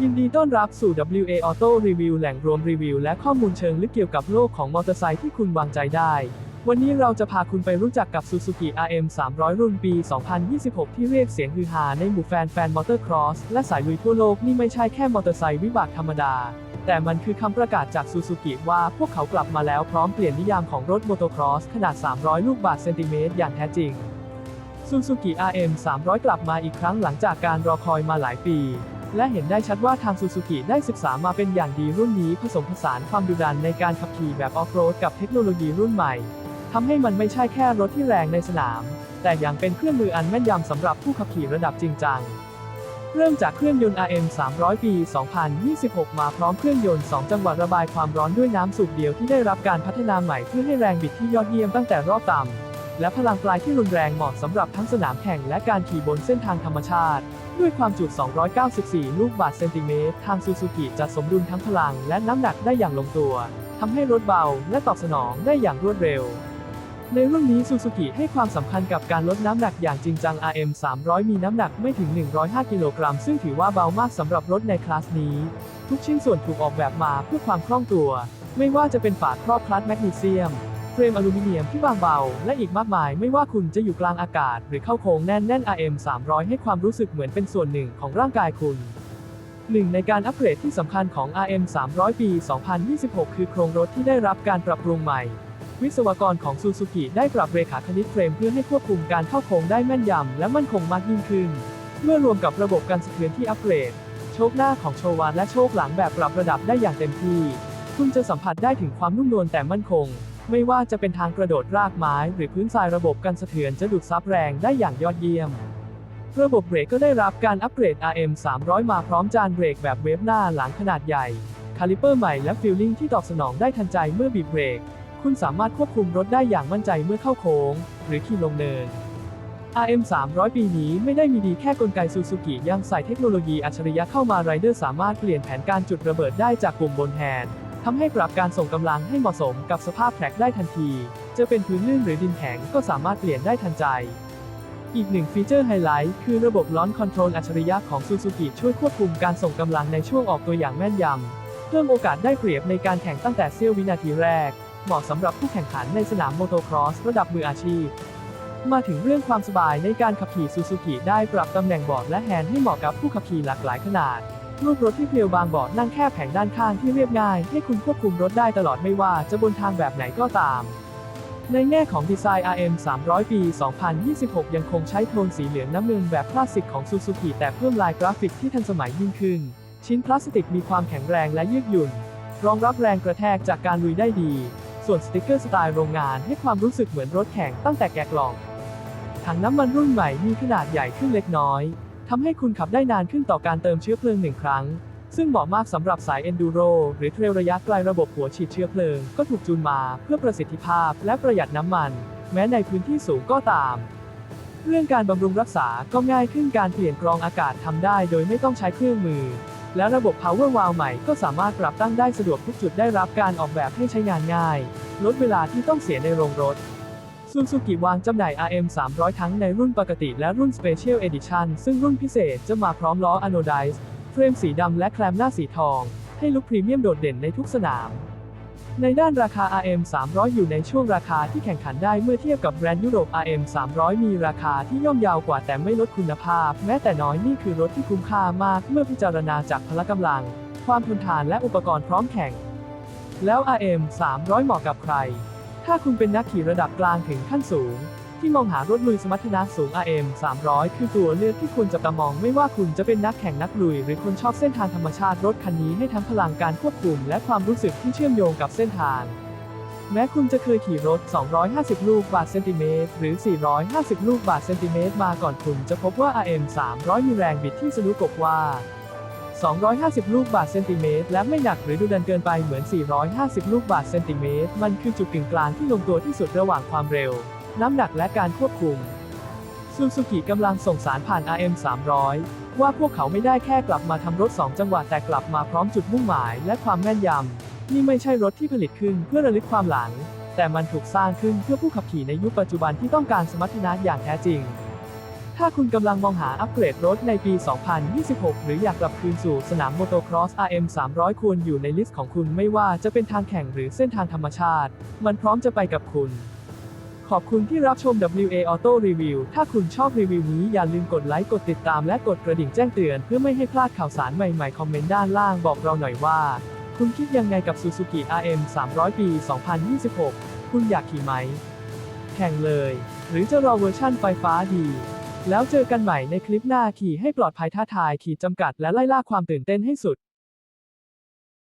ยินดีต้อนรับสู่ WA Auto Review แหล่งรวมรีวิว และข้อมูลเชิงลึกเกี่ยวกับโลกของมอเตอร์ไซค์ที่คุณวางใจได้ วันนี้เราจะพาคุณไปรู้จักกับ Suzuki RM 300 รุ่นปี 2026 ที่เรียกเสียงฮือฮาในหมู่แฟนแฟนมอเตอร์ครอสและสายลุยทั่วโลกนี่ไม่ใช่แค่มอเตอร์ไซค์วิบากธรรมดา แต่มันคือคำประกาศจาก Suzuki ว่าพวกเขากลับมาแล้วพร้อมเปลี่ยนนิยามของรถมอเตอร์ครอสขนาด 300 ลูกบาศก์เซนติเมตรอย่างแท้จริง Suzuki RM 300 กลับมาอีกครั้งหลังจากการรอคอยมาหลายปี และเห็นได้ชัดว่าทาง Suzuki ได้ศึกษามาเป็นอย่างดีรุ่นนี้ผสมผสานความดุดันในการขับขี่แบบออฟโรดกับเทคโนโลยีรุ่นใหม่ทำให้มันไม่ใช่แค่รถที่แรงในสนาม แต่ยังเป็นเครื่องมืออันแม่นยำสำหรับผู้ขับขี่ระดับจริงจัง เริ่มจากเครื่องยนต์ RM 300 ปี 2026 มาพร้อมเครื่องยนต์ 2 จังหวะระบายความร้อนด้วยน้ำสูบเดียวที่ได้รับการพัฒนาใหม่เพื่อให้แรงบิดที่ยอดเยี่ยมตั้งแต่รอบต่ำ และพลังปลายที่รุนแรงเหมาะสำหรับทั้งสนามแข่งและการขี่บนเส้นทางธรรมชาติ ด้วยความจุ 294 ลูกบาศก์เซนติเมตร ทางซูซูกิจะสมดุลทั้งพลังและน้ำหนักได้อย่างลงตัวทำให้รถเบาและตอบสนองได้อย่างรวดเร็ว ในรุ่นนี้ซูซูกิให้ความสำคัญกับการลดน้ำหนักอย่างจริงจัง RM 300 มีน้ำหนักไม่ถึง 105 กิโลกรัม ซึ่งถือว่าเบามากสำหรับรถในคลาสนี้ ทุกชิ้นส่วนถูกออกแบบมาเพื่อความคล่องตัว ไม่ว่าจะเป็นฝาครอบคลัตช์แมกนีเซียม เฟรมอลูมิเนียมที่บางเบา และอีกมากมายไม่ว่าคุณจะอยู่กลางอากาศ หรือเข้าโค้งแน่นแน่น RM 300 ให้ความรู้สึกเหมือนเป็นส่วนหนึ่งของร่างกายคุณหนึ่งในการอัปเกรดที่สำคัญของ RM 300 ปี 2026 คือโครงรถที่ได้รับการปรับปรุงใหม่ วิศวกรของซูซูกิได้ปรับเรขาคณิตเฟรมเพื่อให้ควบคุมการเข้าโค้งได้แม่นยำและมั่นคงมากยิ่งขึ้น เมื่อรวมกับระบบการสะเทือนที่อัปเกรด โชคหน้าของโชวานและโชคหลังแบบปรับระดับได้อย่างเต็มที่ คุณจะสัมผัสได้ถึงความนุ่มนวลแต่มั่นคง ไม่ว่าจะเป็นทางกระโดดรากไม้ หรือพื้นทรายระบบการสะเทือนจะดูดซับแรงได้อย่างยอดเยี่ยม ระบบเบรกก็ได้รับการอัปเกรด RM 300 มาพร้อมจานเบรกแบบเวฟหน้าหลังขนาดใหญ่ คาลิเปอร์ใหม่และฟิลลิ่งที่ตอบสนองได้ทันใจเมื่อบีบเบรก คุณสามารถควบคุมรถได้อย่างมั่นใจเมื่อเข้าโค้ง หรือขี่ลงเนิน RM 300 ปีนี้ไม่ได้มีดีแค่กลไกซูซูกิยังใส่เทคโนโลยีอัจฉริยะเข้ามาไรเดอร์สามารถเปลี่ยนแผนการจุดระเบิดได้จากปุ่มบนแฮนด์ ทำให้ปรับการส่งกำลังให้เหมาะสมกับสภาพแทร็กได้ทันที จะเป็นพื้นลื่นหรือดินแข็งก็สามารถเปลี่ยนได้ทันใจ อีกหนึ่งฟีเจอร์ไฮไลท์คือระบบล้อนคอนโทรลอัจฉริยะของซูซูกิช่วยควบคุมการส่งกำลังในช่วงออกตัวอย่างแม่นยำ เพิ่มโอกาสได้เปรียบในการแข่งตั้งแต่เสี้ยววินาทีแรก เหมาะสำหรับผู้แข่งขันในสนามโมโตครอสระดับมืออาชีพ มาถึงเรื่องความสบายในการขับขี่ซูซูกิได้ปรับตำแหน่งเบาะและแฮนด์ให้เหมาะกับผู้ขับขี่หลากหลายขนาด รูปรถที่เพลียวบางเบาะนั่งแค่แผงด้านข้างที่เรียบง่าย ให้คุณควบคุมรถได้ตลอดไม่ว่าจะบนทางแบบไหนก็ตาม ในแง่ของดีไซน์ RM 300 ปี 2026 ยังคงใช้โทนสีเหลืองน้ำเงินแบบคลาสสิกของซูซูกิแต่เพิ่มลายกราฟิกที่ทันสมัยยิ่งขึ้น ชิ้นพลาสติกมีความแข็งแรงและยืดหยุ่น รองรับแรงกระแทกจากการลุยได้ดี ส่วนสติกเกอร์สไตล์โรงงานให้ความรู้สึกเหมือนรถแข่งตั้งแต่แกะกล่องถังน้ำมันรุ่นใหม่มีขนาดใหญ่ขึ้นเล็กน้อย ทำให้คุณขับได้นานขึ้นต่อการเติมเชื้อเพลิงหนึ่งครั้ง ซึ่งเหมาะมากสำหรับสายเอนดูโรหรือเทรลระยะไกลระบบหัวฉีดเชื้อเพลิง ก็ถูกจูนมาเพื่อประสิทธิภาพและประหยัดน้ำมัน แม้ในพื้นที่สูงก็ตาม เรื่องการบำรุงรักษาก็ง่ายขึ้นการเปลี่ยนกรองอากาศทำได้โดยไม่ต้องใช้เครื่องมือ และระบบ Power Valve ใหม่ก็สามารถปรับตั้งได้สะดวกทุกจุดได้รับการออกแบบให้ใช้งานง่าย ลดเวลาที่ต้องเสียในโรงรถ ซูซูกิวางจำหน่าย RM 300 ทั้งในรุ่นปกติและรุ่น Special Edition ซึ่งรุ่นพิเศษจะมาพร้อมล้อ Anodized เฟรมสีดำและแคลมหน้าสีทอง ให้ลุคพรีเมียมโดดเด่นในทุกสนาม ในด้านราคา RM 300 อยู่ในช่วงราคาที่แข่งขันได้เมื่อเทียบกับแบรนด์ยุโรป RM 300 มีราคาที่ย่อมยาวกว่าแต่ไม่ลดคุณภาพ แม้แต่น้อยนี่คือรถที่คุ้มค่ามากเมื่อพิจารณาจากพละกำลัง ความทนทานและอุปกรณ์พร้อมแข่ง แล้ว RM 300 เหมาะกับใคร ถ้าคุณเป็นนักขี่ระดับกลางถึงขั้นสูง ที่มองหารถลุยสมรรถนะสูง RM 300 คือตัวเลือกที่ควรจับตามองไม่ว่าคุณจะเป็นนักแข่งนักลุย หรือคนชอบเส้นทางธรรมชาติรถคันนี้ให้ทั้งพลังการควบคุม และความรู้สึกที่เชื่อมโยงกับเส้นทาง แม้คุณจะเคยขี่รถ 250 ลูกบาศก์เซนติเมตรหรือ 450 ลูกบาศก์เซนติเมตรมาก่อนคุณจะพบว่า RM 300 มีแรงบิดที่สนุกกว่า 250 ลูกบาศก์เซนติเมตรและไม่หนักหรือดุดันเกินไปเหมือน 450 ลูกบาศก์เซนติเมตร มันคือจุดกึ่งกลางที่ลงตัวที่สุดระหว่างความเร็ว น้ำหนักและการควบคุม ซูซูกิกำลังส่งสารผ่าน RM 300 ว่าพวกเขาไม่ได้แค่กลับมาทำรถ 2 จังหวะแต่กลับมาพร้อมจุดมุ่งหมายและความแม่นยำ นี่ไม่ใช่รถที่ผลิตขึ้นเพื่อระลึกความหลัง แต่มันถูกสร้างขึ้นเพื่อผู้ขับขี่ในยุคปัจจุบันที่ต้องการสมรรถนะอย่างแท้จริง ถ้าคุณกำลังมองหาอัปเกรดรถในปี 2026 หรืออยากกลับคืนสู่สนามโมโตครอส RM 300 ควรอยู่ในลิสต์ของคุณไม่ว่าจะเป็นทางแข่งหรือเส้นทางธรรมชาติ มันพร้อมจะไปกับคุณ ขอบคุณที่รับชม WA Auto Review ถ้าคุณชอบรีวิวนี้อย่าลืมกดไลค์ กดติดตามและกดกระดิ่งแจ้งเตือนเพื่อไม่ให้พลาดข่าวสารใหม่ๆ คอมเมนต์ด้านล่างบอกเราหน่อยว่า คุณคิดยังไงกับ Suzuki RM 300 ปี 2026 คุณอยากขี่ไหม แข่งเลย หรือจะรอเวอร์ชั่นไฟฟ้าดี แล้วเจอกันใหม่ในคลิปหน้าขี่ให้ปลอดภัยท้าทายขีดจำกัดและไล่ล่าความตื่นเต้นให้สุด